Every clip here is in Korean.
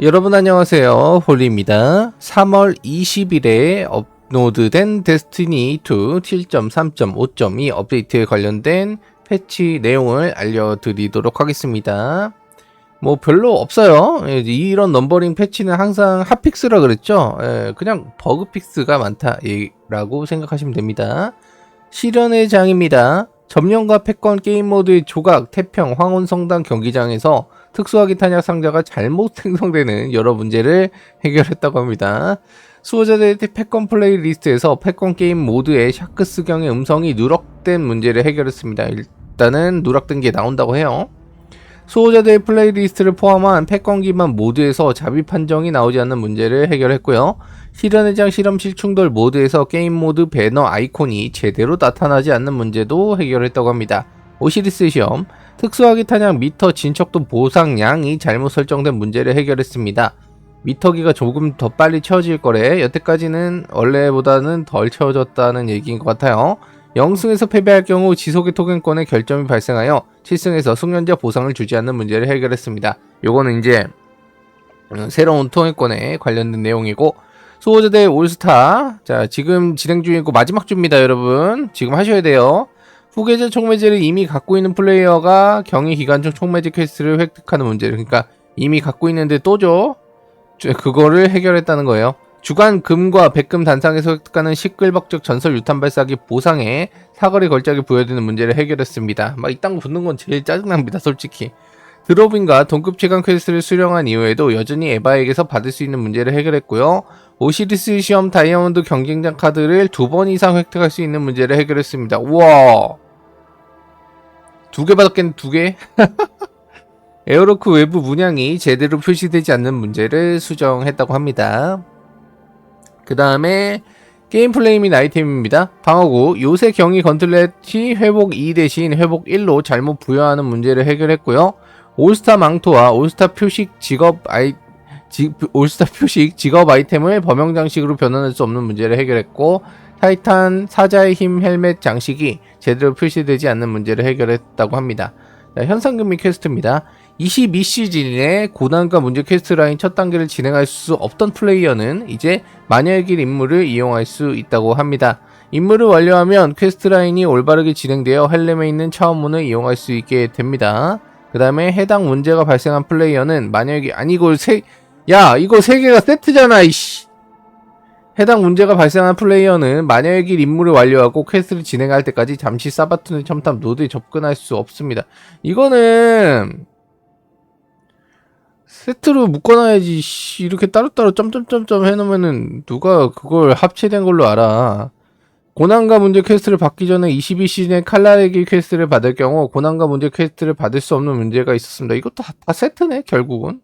여러분 안녕하세요. 홀리입니다. 3월 20일에 업로드된 데스티니 2 7.3.5.2 업데이트에 관련된 패치 내용을 알려드리도록 하겠습니다. 뭐 별로 없어요. 예, 이런 넘버링 패치는 항상 핫픽스라 그랬죠. 예, 그냥 버그픽스가 많다 라고 생각하시면 됩니다. 실현의 장입니다. 점령과 패권 게임 모드의 조각, 태평, 황혼성당 경기장에서 특수화기 탄약 상자가 잘못 생성되는 여러 문제를 해결했다고 합니다. 수호자들의 패권 플레이 리스트에서 패권 게임 모드의 샤크 스경의 음성이 누락된 문제를 해결했습니다. 일단은 누락된 게 나온다고 해요. 수호자들의 플레이리스트를 포함한 패권 기반 모드에서 자비 판정이 나오지 않는 문제를 해결했고요. 실현의 장 실험실 충돌 모드에서 게임 모드 배너 아이콘이 제대로 나타나지 않는 문제도 해결했다고 합니다. 오시리스 시험 특수화기 탄약 미터 진척도 보상량이 잘못 설정된 문제를 해결했습니다. 미터기가 조금 더 빨리 채워질 거래 여태까지는 원래보다는 덜 채워졌다는 얘기인 것 같아요. 0승에서 패배할 경우 지속의 토ken권의 결점이 발생하여 7승에서 숙련자 보상을 주지 않는 문제를 해결했습니다. 요거는 이제 음, 새로운 토ken권에 관련된 내용이고 수호자대 올스타 자 지금 진행 중이고 마지막 주입니다 여러분 지금 하셔야 돼요 후계자 총매제를 이미 갖고 있는 플레이어가 경위 기간 중 총매제 퀘스트를 획득하는 문제를 그러니까 이미 갖고 있는데 또죠 그거를 해결했다는 거예요 주간 금과 백금 단상에서 획득하는 시끌벅적 전설 유탄 발사기 보상에 사거리 걸작이 부여되는 문제를 해결했습니다. 막 이딴 거 붙는 건 제일 짜증납니다, 솔직히. 드로빈과 동급 최강 퀘스트를 수령한 이후에도 여전히 에바에게서 받을 수 있는 문제를 해결했고요. 오시리스 시험 다이아몬드 경쟁장 카드를 두 번 이상 획득할 수 있는 문제를 해결했습니다. 우와! 두 개 받았겠네, 두 개? 에어로크 외부 문양이 제대로 표시되지 않는 문제를 수정했다고 합니다. 그 다음에 게임 플레이 및 아이템입니다. 방어구 요새 경이 건틀렛이 회복 2 대신 회복 1로 잘못 부여하는 문제를 해결했고요. 올스타 망토와 올스타 표식 직업 아이 지, 올스타 표식 직업 아이템을 범용 장식으로 변환할 수 없는 문제를 해결했고 타이탄 사자의 힘 헬멧 장식이 제대로 표시되지 않는 문제를 해결했다고 합니다. 현상금미 퀘스트입니다. 22시즌에 고난과 문제 퀘스트 라인 첫 단계를 진행할 수 없던 플레이어는 이제 마녀의 길 임무를 이용할 수 있다고 합니다. 임무를 완료하면 퀘스트 라인이 올바르게 진행되어 헬렘에 있는 차원문을 이용할 수 있게 됩니다. 그 다음에 해당 문제가 발생한 플레이어는 길, 아니 이거 세, 야, 이거 세 개가 세트잖아, 이씨. 해당 문제가 발생한 플레이어는 마녀의 길 임무를 완료하고 퀘스트를 진행할 때까지 잠시 사바툰의 첨탑 노드에 접근할 수 없습니다. 이거는 세트로 묶어놔야지 씨, 이렇게 따로따로 점점점점 해놓으면은 누가 그걸 합체된 걸로 알아 고난과 문제 퀘스트를 받기 전에 22시즌에 칼날의길 퀘스트를 받을 경우 고난과 문제 퀘스트를 받을 수 없는 문제가 있었습니다 이것도 다, 다 세트네 결국은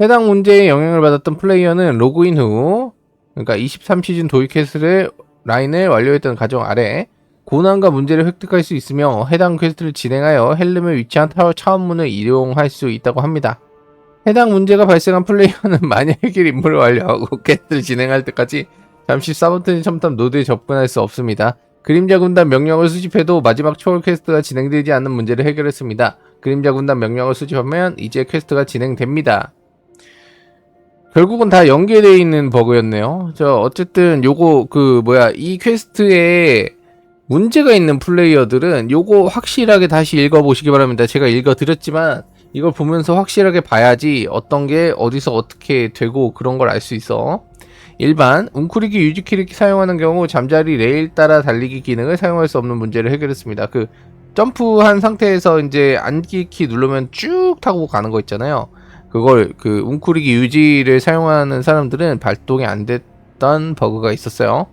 해당 문제에 영향을 받았던 플레이어는 로그인 후 그러니까 23시즌 도입 퀘스트를 라인을 완료했던 가정 아래 고난과 문제를 획득할 수 있으며 해당 퀘스트를 진행하여 헬름에 위치한 타워 차원문을 이용할 수 있다고 합니다. 해당 문제가 발생한 플레이어는 만약의 길 임무를 완료하고 퀘스트를 진행할 때까지 잠시 사버튼이 첨탑 노드에 접근할 수 없습니다. 그림자 군단 명령을 수집해도 마지막 초월 퀘스트가 진행되지 않는 문제를 해결했습니다. 그림자 군단 명령을 수집하면 이제 퀘스트가 진행됩니다. 결국은 다 연계되어 있는 버그였네요. 저 어쨌든 요거 그 뭐야 이 퀘스트에 문제가 있는 플레이어들은 요거 확실하게 다시 읽어보시기 바랍니다. 제가 읽어드렸지만 이걸 보면서 확실하게 봐야지 어떤 게 어디서 어떻게 되고 그런 걸 알 수 있어. 일반 웅크리기 유지키를 사용하는 경우 잠자리 레일 따라 달리기 기능을 사용할 수 없는 문제를 해결했습니다. 그 점프한 상태에서 이제 앉기 키 누르면 쭉 타고 가는 거 있잖아요. 그걸 그 웅크리기 유지를 사용하는 사람들은 발동이 안 됐던 버그가 있었어요.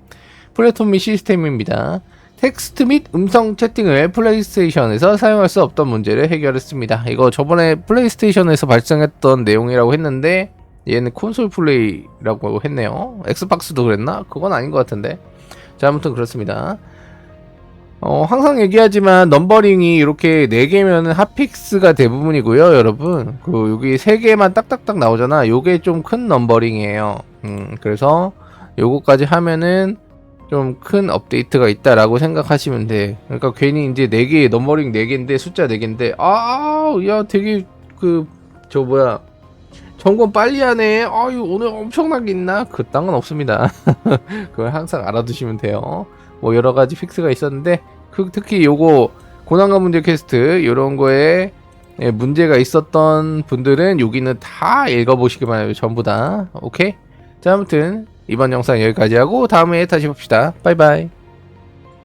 플랫폼 및 시스템입니다. 텍스트 및 음성 채팅을 플레이스테이션에서 사용할 수 없던 문제를 해결했습니다. 이거 저번에 플레이스테이션에서 발생했던 내용이라고 했는데 얘는 콘솔 플레이라고 했네요. 엑스박스도 그랬나? 그건 아닌 것 같은데. 자, 아무튼 그렇습니다. 어, 항상 얘기하지만 넘버링이 이렇게 4개면은 핫픽스가 대부분이고요, 여러분. 그 여기 3개만 딱딱딱 나오잖아. 요게 좀 큰 넘버링이에요. 음, 그래서 요거까지 하면은 좀 큰 업데이트가 있다라고 생각하시면 돼. 그러니까 괜히 이제 4개, 넘버링 4개인데 숫자 4개인데 아, 야, 되게 그 저 뭐야 점검 빨리 하네. 아유, 오늘 엄청나게 있나? 그딴 건 없습니다. 그걸 항상 알아두시면 돼요. 뭐 여러 가지 픽스가 있었는데, 그, 특히 요거, 고난과 문제 퀘스트, 요런 거에 예, 문제가 있었던 분들은 여기는 다 읽어보시기 바랍니다. 전부 다. 오케이? 자, 아무튼, 이번 영상 여기까지 하고, 다음에 다시 봅시다. 바이바이.